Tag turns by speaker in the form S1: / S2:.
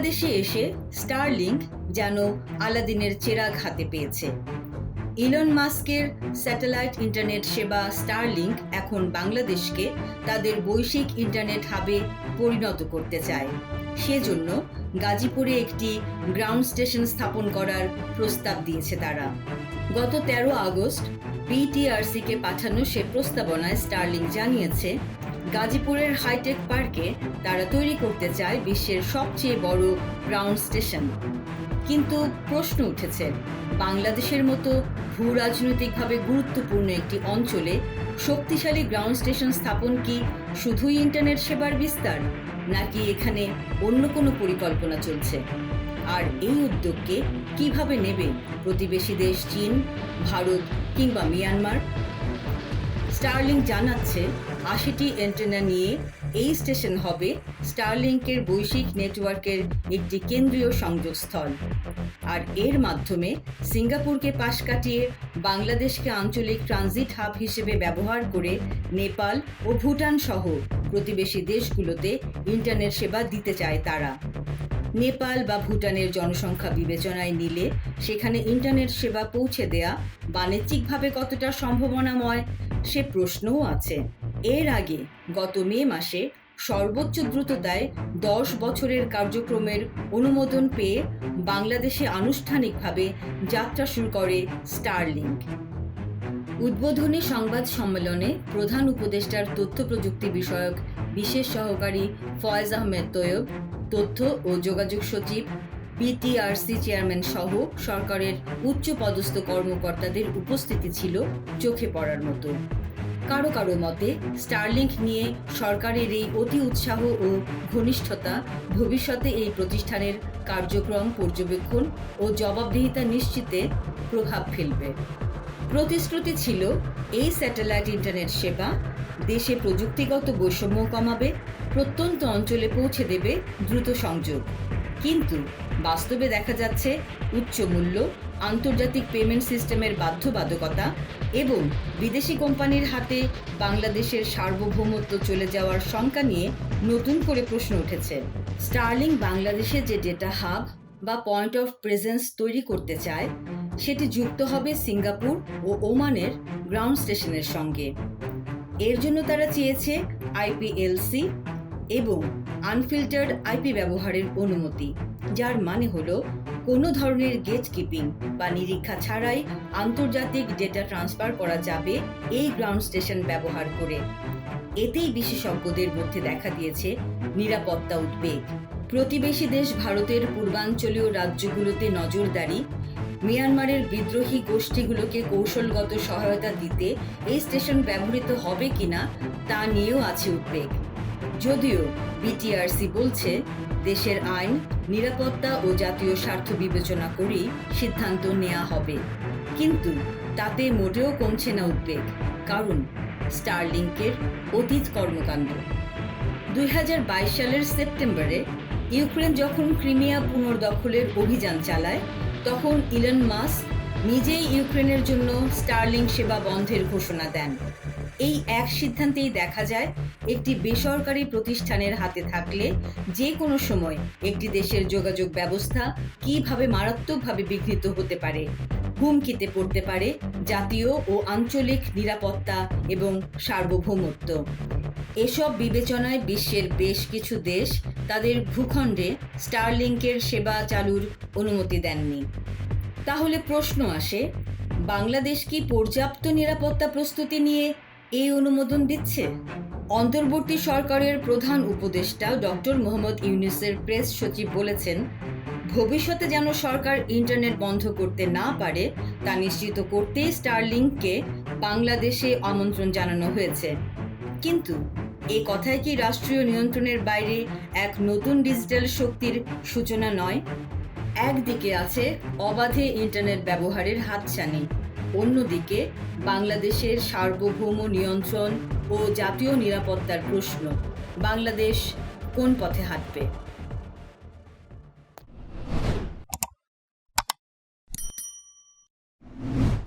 S1: বাংলাদেশে এসে স্টারলিংক যেন আলাদিনের চেরাগ হাতে পেয়েছে। ইলন মাস্কের স্যাটেলাইট ইন্টারনেট সেবা স্টারলিংক এখন বাংলাদেশকে তাদের বৈশ্বিক ইন্টারনেট হাবে পরিণত করতে চায়। সেজন্য গাজীপুরে একটি গ্রাউন্ড স্টেশন স্থাপন করার প্রস্তাব দিয়েছে তারা। গত তেরো আগস্ট বিটিআরসিকে পাঠানো সে প্রস্তাবনায় স্টারলিংক জানিয়েছে গাজীপুরের হাইটেক পার্কে তারা তৈরি করতে চায় বিশ্বের সবচেয়ে বড় গ্রাউন্ড স্টেশন। কিন্তু প্রশ্ন উঠেছে, বাংলাদেশের মতো ভূ রাজনৈতিকভাবে গুরুত্বপূর্ণ একটি অঞ্চলে শক্তিশালী গ্রাউন্ড স্টেশন স্থাপন কি শুধুই ইন্টারনেট সেবার বিস্তার, নাকি এখানে অন্য কোনো পরিকল্পনা চলছে? আর এই উদ্যোগকে কীভাবে নেবে প্রতিবেশী দেশ চীন, ভারত কিংবা মিয়ানমার? স্টারলিং জানাচ্ছে, আশিটি অ্যান্টেনা নিয়ে এই স্টেশন হবে স্টারলিংকের বৈশ্বিক নেটওয়ার্কের একটি কেন্দ্রীয় সংযোগস্থল। আর এর মাধ্যমে সিঙ্গাপুরকে পাশ কাটিয়ে বাংলাদেশকে আঞ্চলিক ট্রানজিট হাব হিসেবে ব্যবহার করে নেপাল ও ভুটান সহ প্রতিবেশী দেশগুলোতে ইন্টারনেট সেবা দিতে চায় তারা। নেপাল বা ভুটানের জনসংখ্যা বিবেচনায় নিলে সেখানে ইন্টারনেট সেবা পৌঁছে দেয়া বাণিজ্যিকভাবে কতটা সম্ভাবনাময় সে প্রশ্নও আছে। এর আগে গত মে মাসে সর্বোচ্চ দ্রুততায় দশ বছরের কার্যক্রমের অনুমোদন পেয়ে বাংলাদেশে আনুষ্ঠানিকভাবে যাত্রা শুরু করে স্টারলিংক উদ্বোধনী সংবাদ সম্মেলনে প্রধান উপদেষ্টার তথ্য প্রযুক্তি বিষয়ক বিশেষ সহকারী ফয়েজ আহমেদ তৈয়ব, তথ্য ও যোগাযোগ সচিব বিটিআরসি চেয়ারম্যান সহ সরকারের উচ্চ পদস্থ কর্মকর্তাদের উপস্থিতি ছিল চোখে পড়ার মতো। কারও কারও মতে স্টারলিংক নিয়ে সরকারের এই অতি উৎসাহ ও ঘনিষ্ঠতা ভবিষ্যতে এই প্রতিষ্ঠানের কার্যক্রম, পর্যবেক্ষণ ও জবাবদিহিতা নিশ্চিতে প্রভাব ফেলবে। প্রতিশ্রুতি ছিল, এই স্যাটেলাইট ইন্টারনেট সেবা দেশে প্রযুক্তিগত বৈষম্য কমাবে, প্রত্যন্ত অঞ্চলে পৌঁছে দেবে দ্রুত সংযোগ। কিন্তু বাস্তবে দেখা যাচ্ছে উচ্চ মূল্য, আন্তর্জাতিক পেমেন্ট সিস্টেমের বাধ্যবাধকতা এবং বিদেশি কোম্পানির হাতে বাংলাদেশের সার্বভৌমত্ব চলে যাওয়ার শঙ্কা নিয়ে নতুন করে প্রশ্ন উঠেছে। স্টার্লিং বাংলাদেশে যে ডেটা হাব বা পয়েন্ট অফ প্রেজেন্স তৈরি করতে চায়, সেটি যুক্ত হবে সিঙ্গাপুর ও ওমানের গ্রাউন্ড স্টেশনের সঙ্গে। এর জন্য তারা চেয়েছে আইপিএলসি এবং আনফিল্টার্ড আইপি ব্যবহারের অনুমতি, যার মানে হল কোনো ধরনের গেট কিপিং বা নিরীক্ষা ছাড়াই আন্তর্জাতিক ডেটা ট্রান্সফার করা যাবে এই গ্রাউন্ড স্টেশন ব্যবহার করে। এতেই বিশেষজ্ঞদের মধ্যে দেখা দিয়েছে নিরাপত্তা উদ্বেগ। প্রতিবেশী দেশ ভারতের পূর্বাঞ্চলীয় রাজ্যগুলোতে নজরদারি, মিয়ানমারের বিদ্রোহী গোষ্ঠীগুলোকে কৌশলগত সহায়তা দিতে এই স্টেশন ব্যবহৃত হবে কিনা তা নিয়েও আছে উদ্বেগ। যদিও বিটিআরসি বলছে, দেশের আইন, নিরাপত্তা ও জাতীয় স্বার্থ বিবেচনা করেই সিদ্ধান্ত নেওয়া হবে। কিন্তু তাতে মোটেও কমছে না উদ্বেগ, কারণ স্টারলিংকের অতীত কর্মকাণ্ড। দুই হাজার বাইশ সালের সেপ্টেম্বরে ইউক্রেন যখন ক্রিমিয়া পুনর্দখলের অভিযান চালায়, তখন ইলন মাস্ক নিজেই ইউক্রেনের জন্য স্টারলিং সেবা বন্ধের ঘোষণা দেন। এই এক সিদ্ধান্তেই দেখা যায়, একটি বেসরকারি প্রতিষ্ঠানের হাতে থাকলে যে কোনো সময় একটি দেশের যোগাযোগ ব্যবস্থা কীভাবে মারাত্মকভাবে বিঘ্নিত হতে পারে, হুমকিতে পড়তে পারে জাতীয় ও আঞ্চলিক নিরাপত্তা এবং সার্বভৌমত্ব। এসব বিবেচনায় বিশ্বের বেশ কিছু দেশ তাদের ভূখণ্ডে স্টারলিংকের সেবা চালুর অনুমতি দেননি। তাহলে প্রশ্ন আসে, বাংলাদেশ কি পর্যাপ্ত নিরাপত্তা প্রস্তুতি নিয়ে এই অনুমোদন দিচ্ছে অন্তর্বর্তী সরকারের প্রধান উপদেষ্টা ডক্টর মোহাম্মদ ইউনুসের প্রেস সচিব বলেছেন, ভবিষ্যতে যেন সরকার ইন্টারনেট বন্ধ করতে না পারে, তা নিশ্চিত করতেই স্টারলিংককে বাংলাদেশে আমন্ত্রণ জানানো হয়েছে। কিন্তু এই কথায় কি রাষ্ট্রীয় নিয়ন্ত্রণের বাইরে এক নতুন ডিজিটাল শক্তির সূচনা নয়? একদিকে আছে অবাধে ইন্টারনেট ব্যবহারের হাতছানি। অন্যদিকে বাংলাদেশের সার্বভৌম নিয়ন্ত্রণ ও জাতীয় নিরাপত্তার প্রশ্ন বাংলাদেশ কোন পথে হাঁটবে?